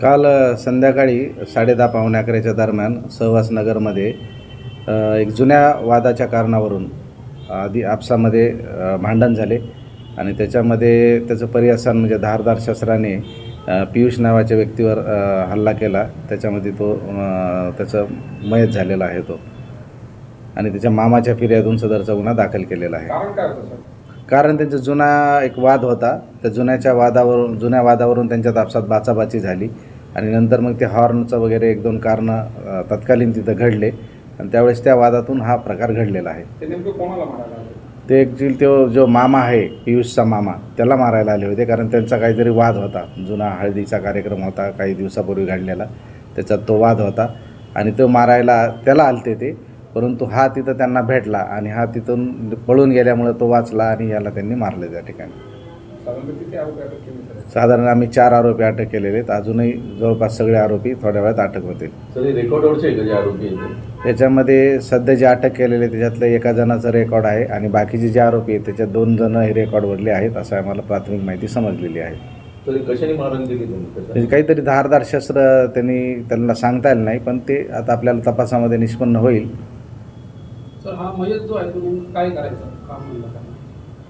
काल संध्याकाळी साडेदहा पावणे अकराच्या दरम्यान सहवासनगरमध्ये एक जुन्या वादाच्या कारणावरून आधी आपसामध्ये भांडण झाले आणि त्याच्यामध्ये त्याचं पर्यासन म्हणजे धारदार शस्त्राने पियुष नावाच्या व्यक्तीवर हल्ला केला. त्याच्यामध्ये तो त्याचं मयत झालेला आहे तो. आणि त्याच्या मामाच्या फिर्यादून सदरचा गुन्हा दाखल केलेला आहे. कारण त्यांचा जुना एक वाद होता. त्या जुन्याच्या वादावरून जुन्या वादावरून त्यांच्यात आपसात बाचाबाची झाली. आणि नंतर मग ते हॉर्नचं वगैरे एक दोन कारणं तत्कालीन तिथं घडले. आणि त्यावेळेस त्या वादातून हा प्रकार घडलेला आहे. ते ॲक्च्युली तो जो मामा आहे पियुषचा मामा त्याला मारायला आले होते. कारण त्यांचा काहीतरी वाद होता. जुना हळदीचा कार्यक्रम होता काही दिवसापूर्वी घडलेला. त्याच्यात तो वाद होता. आणि तो मारायला त्याला आलते ते. परंतु हा तिथं त्यांना भेटला आणि हा तिथून पळून गेल्यामुळं तो वाचला आणि याला त्यांनी मारले त्या ठिकाणी. साधारण आम्ही चार आरोपी अटक केलेले आहेत. अजूनही जवळपास सगळे आरोपी थोड्या वेळात अटक होतील? त्याच्यामध्ये सध्या जे अटक केलेले त्याच्यातलं एका जणाचं रेकॉर्ड आहे आणि बाकीचे जे आरोपी आहेत त्याच्यात दोन जण हे रेकॉर्डवरले आहेत असं आम्हाला प्राथमिक माहिती समजलेली आहे. म्हणजे काहीतरी धारदार शस्त्र त्यांनी त्यांना सांगता आलं नाही पण ते आता आपल्याला तपासामध्ये निष्पन्न होईल. हा मयत जो आहे तो नेमकं काय करायचं? काम म्हणलं का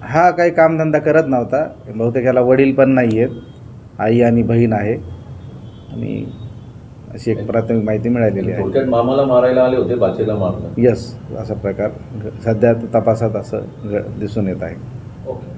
हा काही कामधंदा करत नव्हता. बहुतेक याला वडील पण नाही आहेत आई आणि बहीण आहे. आणि अशी एक प्राथमिक माहिती मिळालेली आहे. थोडक्यात मामाला मारायला आले होते बाचेला मारलं. यस असा प्रकार. सध्या तपासात असं दिसून येत आहे. ओके